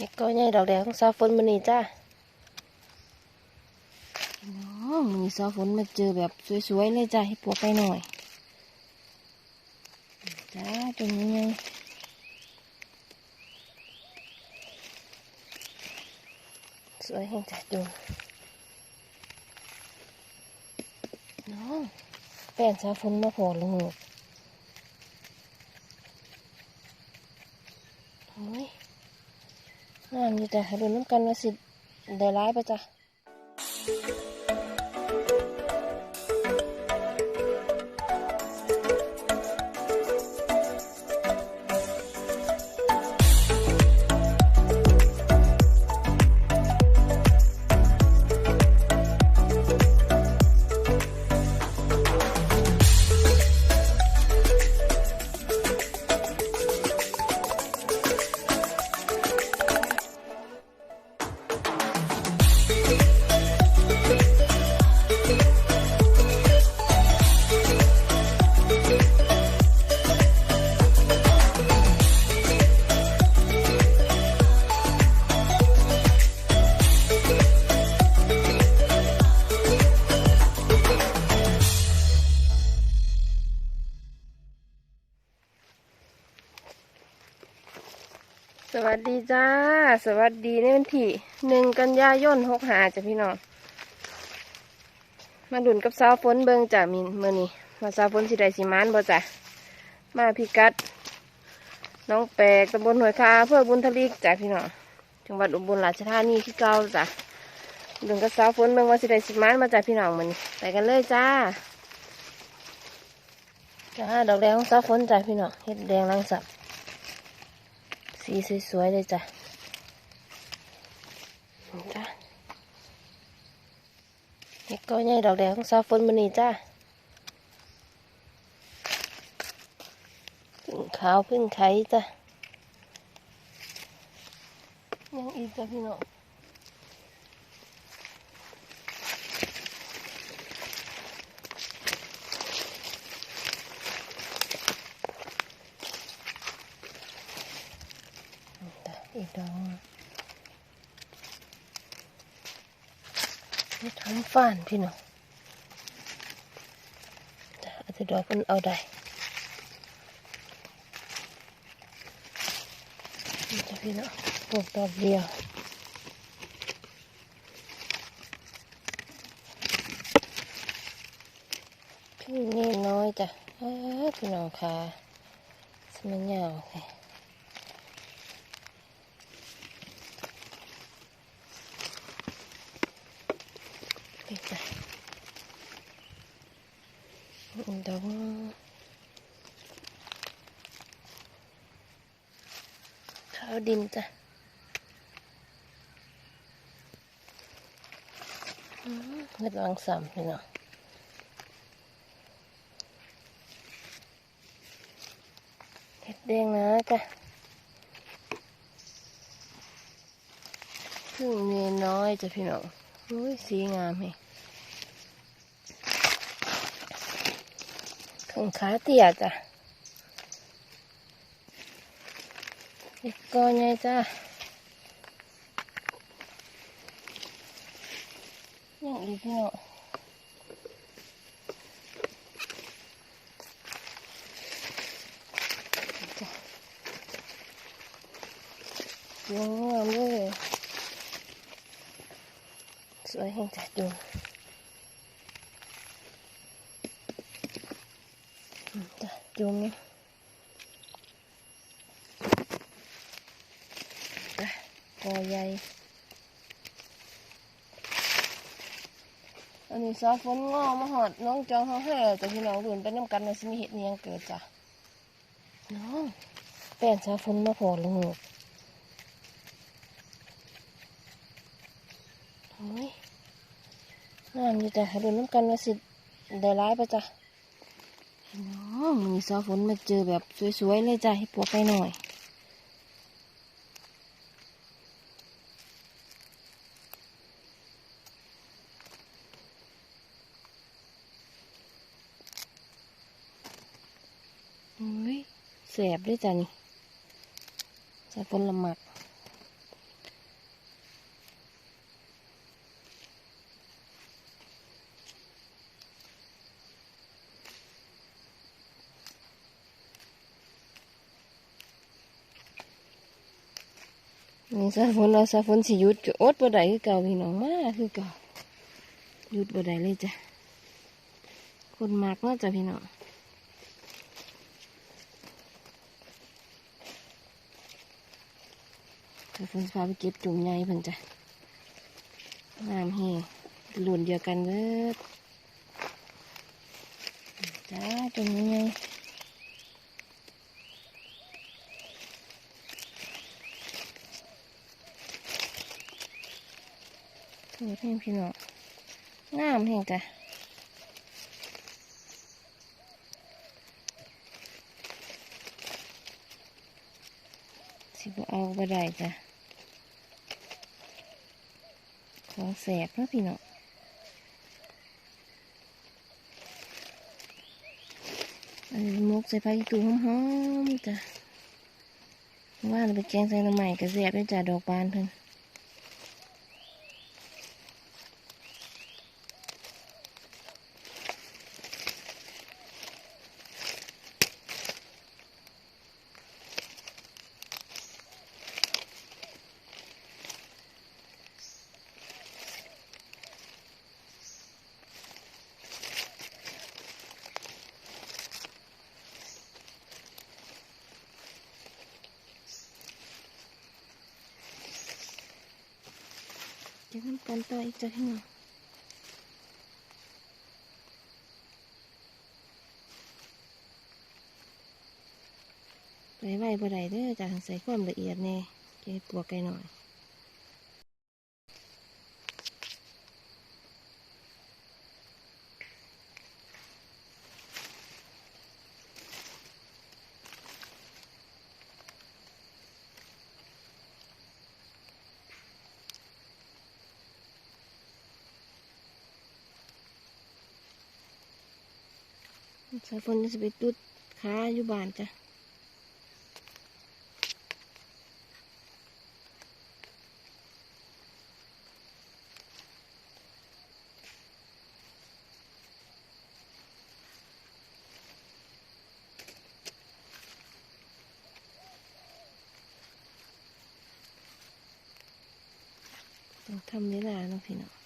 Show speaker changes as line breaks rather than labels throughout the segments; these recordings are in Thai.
เห็ดก้อยใหญ่ดอกแดงของสาวฝนมันนี่จ้าน้องมีสาวฝนมาเจอแบบสวยๆเลยจ้าให้ปวกไปหน่อยจ้าตัวนี้ไงสวยแห่งจ้าจุงน้องแป้นสาวฝนมาโผล่ลงหนูอ้ย งามอยู่จ้ะดูน้ำกันว่าสิได้ร้ายปะจ้ะ สวัสดีในวันที่หนึ่งกันยายนหกหาจ้ะพี่น้อง มาดุนกับสาวฝนเบิงจ้ะมินเมื่อนี้มาสาวฝนสิได้สิมานบ่จ้ะมาพิกัด น้องแปลกตำบลหน่วยคาเพื่อบุญทลีกจ้ะพี่น้อง จังหวัดอุบลราชธานีที่เก่าจ้ะดุนกับสาวฝนเบิงว่าสิได้สิมานมาจ้ะพี่น้องมื้อนี้ไปกันเลยจ้าจ้าดอกแดงของสาวฝนจ้ะพี่น้องเฮ็ดแดงลังสับสีสวยๆเลยจ้ะนี่จ้ะ เห็ดก้อยใหญ่ดอกแดงของสาวฝนมันนี่จ้ะพึ่งขาวพึ่งไข่จ้ะยังอีกจ้ะพี่น้องนี่จ้อีกดอก หนึ่งนี่ทำฟ้านพี่น้องอาจจะดอกมันเอาได้จะพี่น้องปลูกดอกเดียวพี่นี่น้อยจ้ะพี่น้องค่ะสมัยยาวเลย นี่จ้ะดอก ข้าดินจ้ะอืมเฮ็ดวางสามพี่น้องเห็ดแดงนะจ้ะพึ่งเมียน้อยจ้ะพี่น้องอุ้ยสีงามแฮะข้างขาเตี้ยจ้ะ เด็กก้อนใหญ่จ้ะยังอีกเนาะจ้ะยังงามเลยสวยแห่งจัดดูจ้ะจุ่มนี่จ้ะก อใหญ่อันนี้ซอฝนงอมาหอดน้องจองเขาให้เราแต่พี่น้องรุ่นไปน้ำกันในสมิเหตุนี้ยังเกิดจ้ะน้องแป้นซอฝนมาโผล่ลงหูโอ้ยงามอยู่จ้ะรุ่นน้ำกันว่าสิได้ร้ายปะจ้ะน้องมีสาฝนมาเจอแบบสวยๆเลยจ้ะให้ปวกไปหน่อย บด้วยจ้ะนี่ใส่ผลหมักนี่ซาฝนเราซาฝนสิยุดจะอดบ่ได้คือเก่าพี่น้องมากคือเก่ายุดบ่ได้เลยจ้ะคนมากเนาะจ้ะพี่น้อง ซาฝนสิพาไปเก็บจุ่มใหญ่เพิ่นจ้ะงามเฮหลุนเดียวกันเบิดจ้าจุ่มใหญ่ๆถูแห้งพี่น้องงามแห้งจ้ะสิบเอาบ่ได้จ้ะข องแสบเนะพี่น้องอันาะมุกใส่ผ้าอีตูหอมๆจ้ะว่าเราไปแกงใส่หน้ำใหม่กระแสบด้วยจ้ะดอกบานเพิ่น น้ำกันต่ออีกจ้ะพี่น้องไปไว้บ่ได้เด้อจ้ะใส่ความละเอียดแน่เก็บปวกไกหน่อย สายฝนจะไปตุดขาอยู่บ้านจ้ะทำเวลาเนาะพี่น้อง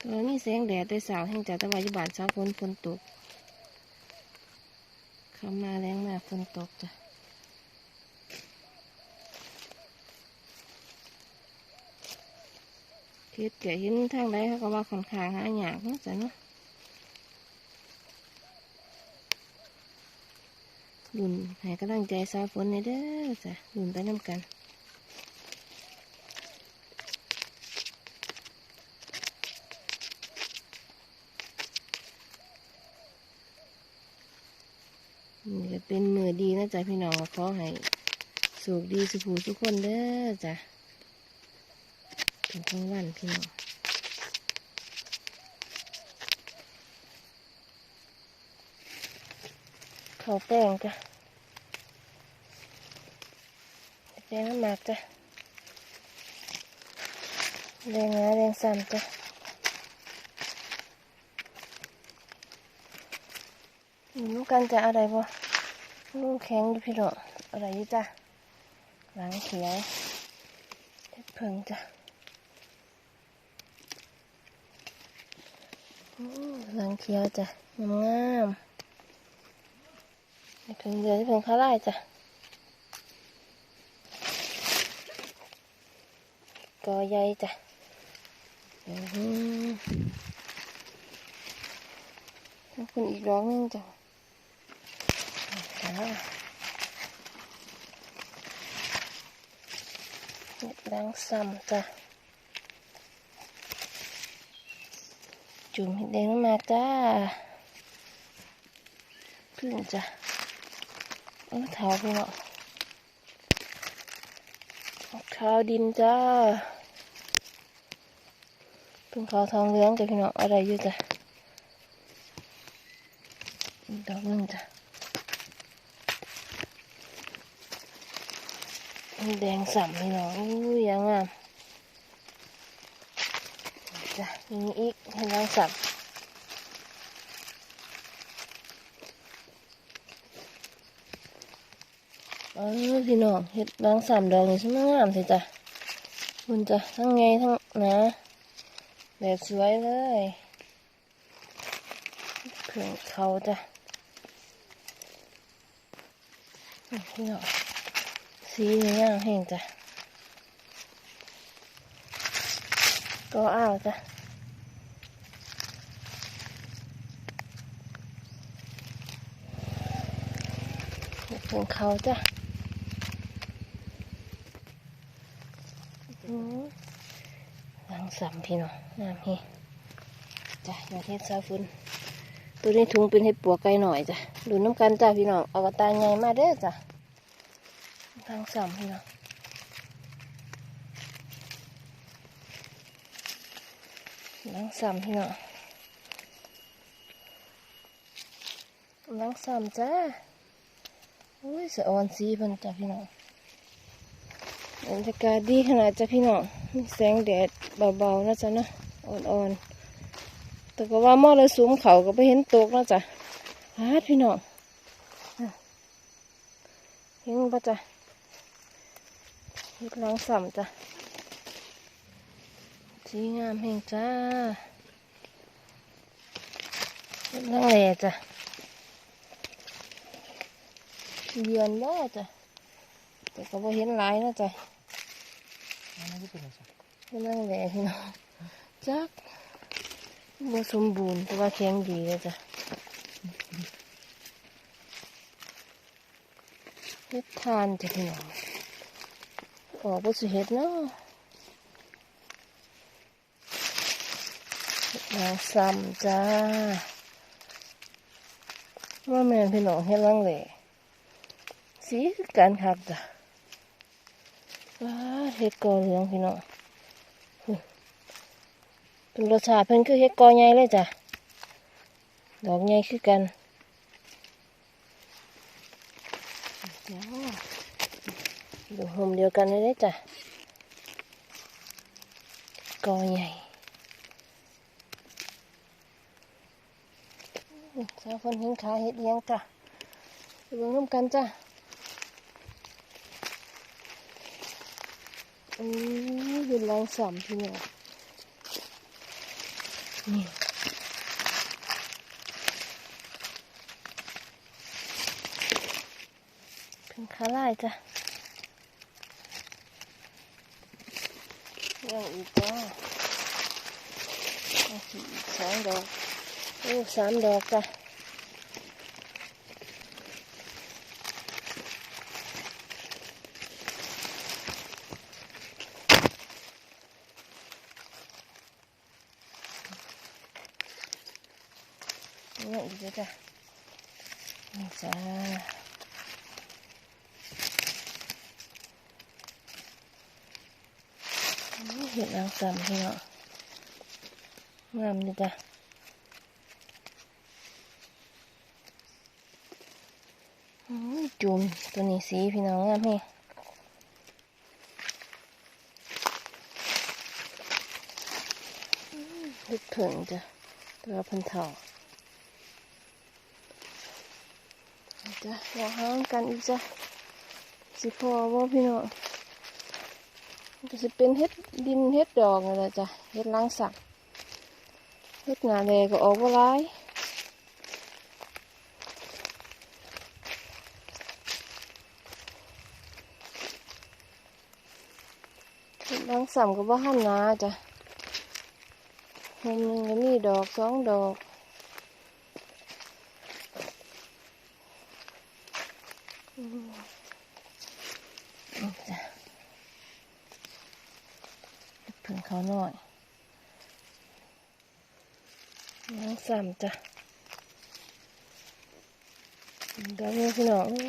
ตอนนี้แสงแดดได้สาวแห่งจากตะวันยุบานเช้าฝนฝนตกคำมาแรงมาฝนตกจ้ะคิดเกิดเห็นทางใดเขาก็ว่าค่อนข้างหาหยากนะจ้ะเนาะดุนให้กำลังใจสาวฝนในเด้อจ้ะดุนไปน้ำกันก็เป็นมือดี นะจ๊ะพี่น้องขอให้สุขดีสุขูทุกคนเด้อจ้ะเป็นทั้งวันพี่น้องข้าวแป้งจ้ะแดงน้ำหมากจ้ะแดงงาแดงซ้ำจ้ะอยู่น้ำกันจะอะไรบ่ นุ่งแข็งอยู่พี่ดอกอะไรอยู่จ้ะหลังเขียวเท็ดเพิงจ้ะอู้หลังเขียวจ้ะงามงามเท็ดเพิงเดือเท็ดเพิงข้าไร่จ้ะกอใหญ่จ้ะอือหือขอบคุณอีกร้องหนึงจ้ะ จ้าเห็ดแดงซ้ำจ้ะ จุ่มเห็ดแดงมาจ้าพึ่งจ้ะเออเท้าพี่เนาะข้าวดินจ้าเพิ่งขาวทองเหลืองจ้ะพี่เน้องอะไรอยู่จ้ะดอกนึงจ้ะ แดงสัมพี่น้องอู้ยังงามจ้ะมีอีกให้น้องสับเออพี่น้องเห็ดดองสามดองนี่ช่างงามสิจ้ะคุณจ้ะทั้งไงทั้งนะ แบบสวยเลยเขื่อนเขาจ้ะพี่น้อง สีนี่ย่าแห้งจ้ะก็อ้าวจ้ะของเขาจ้ะอืมหลังสามพี่น้องน้ำนี่จ้ะยาเทศซาฟุนตัวนี้ถุงเป็นเห็ดปัวไก่หน่อยจ้ะดูน้ำกันจ้ะพี่น้องเอากระตายใหญ่มาเด้อจ้ะ หลังสามพี่น้องหลังสามพี่น้องหลังสามจ้าอุ้ยสะออนสีเพันจ้ะพี่น้องบรรยากาศดีขนาดจ้ะพี่น้องมีแสงแดดเบาๆนะจ๊ะเนาะอ่อนๆแต่ก็ว่ามอเลยสูงเขาก็ไปเห็นตกแล้วจ้ะฮาดพี่น้องเห็นปะจ้ะ เห็ดล้างสัมจ้ะสีงามแห่งจ้าเห็ดล้างแหล่จ้ะเยือนบ่จ้ะแต่ก็บ่เห็นหลายนะจ้ะ
อันนั้นก็เป็นอะไรสัก
ไม่นั่งแหล่พี่น้องจักบ่สมบูรณ์แต่ว่าแข็งดีเลยจ้ะเฮ็ดทานจ้ะพี่น้อง ออกบ่สิเฮ็ดเนาะเฮ็ดนางซ้ำจ้าว่าแม่นพี่น้องเฮ็ดลังแหล่สีคือกันคักจ้ะว้าเห็ดกอเหลืองพี่น้องเป็นรสชาติเพิ่นคือเห็ดกอใหญ่เลยจ้ะดอกใหญ่คือกันจ้า ดูหมเดียวกันเลยจ้ะกอใหญ่สาวคนเห็นขาเห็ดเลี้ยงจ้ะไปเบิ่งน้ำกันจ้ะอืมเป็นรังสามพี่น้องนี่เป็นขาลายจ้ะ ยังอีกจ้ายังอีกสองดอกโอ้สามดอกจ้ะยังอีกจ้ะนี่จ้าอืม เห็ดนางสามพี่เนาะงามดีจ้ะอืมจุ่มตัวนี้สีพี่น้องงามพี่ลึกถึงจ้ะตัวพันเถาจ้ะอยากห้างกันอีกจ้ะสิพอว่าพี่น้อง ก็สิเป็นเฮ็ดดินเฮ็ดดอกนี่แหละจ้ะเฮ็ดล้างสักเฮ็ดหนาแดก็ออกบ่ร้ายเฮ็ดล้างสัมก็บ่หันหนาจ้ะหมหนึ่งก็มีดอกสองดอกอืมนี่จ้ะ เขาหน่อยล้างสัมจ้ะดอกนี้พี่น้องโอ้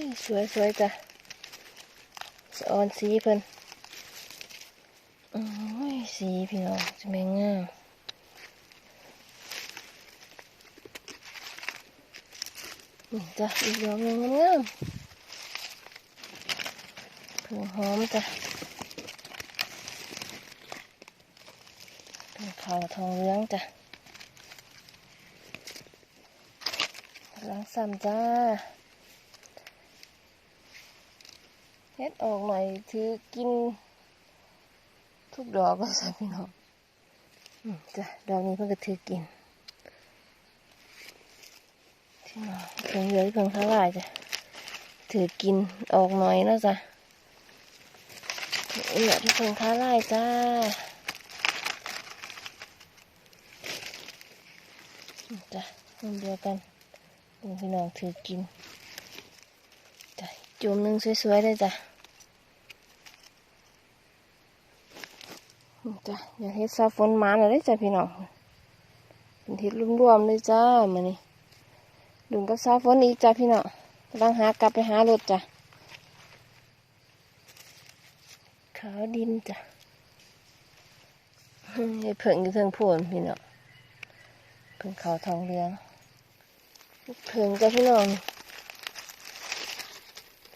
ยสวยสวยๆจ้ะสะออนสีเพิ่นโอ้ยสีพี่น้องจะแม่งงามนี่จ้ะอีกดอกหนึงามผึ่งหอมจ้ะ ผึ่งขาวทองเหลืองจ้ะล้างซ้ำจ้าเฮ็ดออกหน่อยถือกิน ทุกดอกก็ใส่พี่น้องอืมจ้ะดอกนี้เพิ่งก็ถือกินพี่น้องเพิ่งเหลือเพิ่งเท่าไหร่จ้ะถือกินออกหน่อยนะจ้ะเหลือที่เพิ่งเท่าไหร่จ้าอื คนเดียวกันเพิ่งพี่น้องถือกินจ้ะจุ่มหนึ่งสวยๆเลยจ้ะจ้ะอยากเฮ็ดซาฝนมาหน่อยได้จ้ะพี่น้องเป็นเฮ็ดรวมๆเลยจ้ามื้อนี้ดุงกับซาฝนอีกจ้ะพี่น้องกำลังหากลับไปหารถจ้ะขาวดินจ้ะอืมไอ้เพิ่งอยู่เทิงโพนพี่น้องเพิ่งเขาทองเหลือง เพิ่งจ้ะพี่น้อง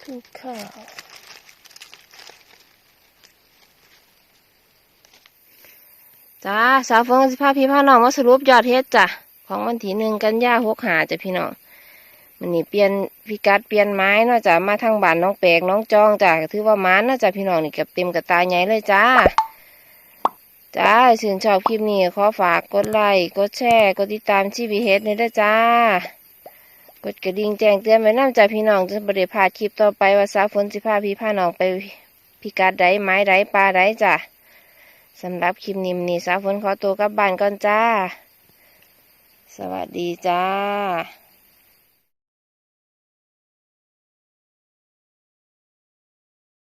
คือข้าวจ้าสาวเฟิงสิพาพี่พาน้องมาสรุปยอดเฮ็ดจ้ะของวันที่หนึ่งกันยาหกหาจ้ะพี่น้องมันนี่เปลี่ยนพิกัดเปลี่ยนไม้เนาะจ้ะมาทางบ้านน้องแปกน้องจองจ้ะถือว่ามานเนาะจ้ะพี่น้องนี่กับเต็มกับตาใหญ่เลยจ้าจ้าชื่นชอบคลิปนี้ขอฝากกดไลค์กดแชร์ กดติดตามชีวีเฮ็ดเลยนะจ้า กดกระดิ่งแจ้งเตือนไว้น้ำจ้ะพี่น้องจะบริพาคลิปต่อไปว่าสาวฝนสิพาพี่พาน้องไปพิกัดไดไม้ไดปลาไดจ้ะสำหรับคลิปนิมนี่สาวฝนขอตัวกลับบ้านก่อนจ้า สวัสดีจ้า